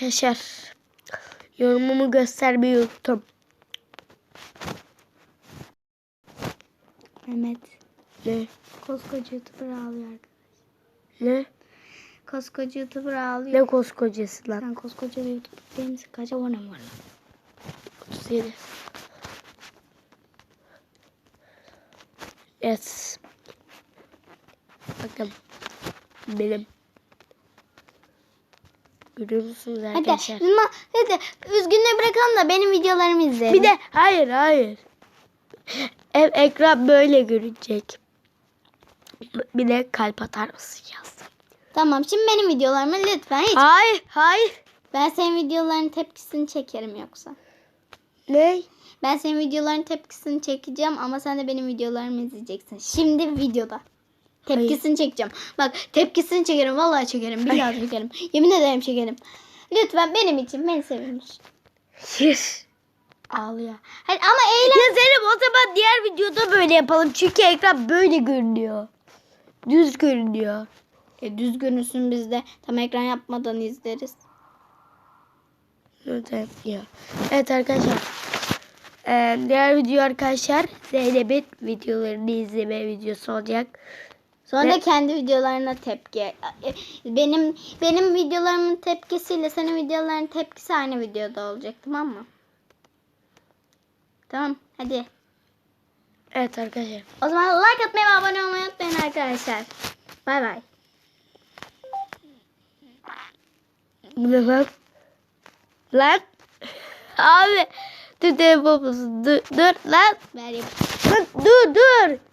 Yaşar. Yorumumu göstermeyi unuttum. Mehmet. Ne? Koskoca YouTuber ağlıyor arkadaş. Ne? Koskoca YouTuber ağlıyor. Ne koskocası lan? Sen koskoca bir YouTuber değil misin? Kaç abonem var lan? 37. Yes. Bakın. Benim. Görüyor musunuz Hadi, arkadaşlar? Zuma, hadi üzgünlüğü bırakalım da benim videolarımı izleyelim. Bir de hayır hayır. Ev ekran böyle görünecek. Bir de kalp atar mısın yazdım. Tamam şimdi benim videolarımı lütfen hiç. Hayır hayır. Ben senin videoların tepkisini çekerim yoksa. Ne? Ben senin videoların tepkisini çekeceğim ama sen de benim videolarımı izleyeceksin. Şimdi videoda. Tepkisini çekeceğim. Bak tepkisini çekerim. Vallahi çekerim. Billahi çekerim. Yemin ederim çekerim. Lütfen benim için beni sevinir. Yes. Ağlıyor. Hadi ama eğlen. Ya Zeynep o zaman diğer videoda böyle yapalım. Çünkü ekran böyle görünüyor. Düz görünüyor. E, düz görünsün biz de tam ekran yapmadan izleriz. Evet, ya. evet arkadaşlar. Ee, diğer video arkadaşlar Zeynep'in videolarını izleme videosu olacak. Sonra da kendi videolarına tepki. Benim benim videolarımın tepkisiyle senin videoların tepkisi aynı videoda olacak tamam mı? Tamam hadi. Evet arkadaşlar. O zaman like atmayı ve abone olmayı unutmayın arkadaşlar. Bay bay. Ne lan? Lan. Abi. Dur telefonumuzu. Dur, dur lan. Lan dur dur.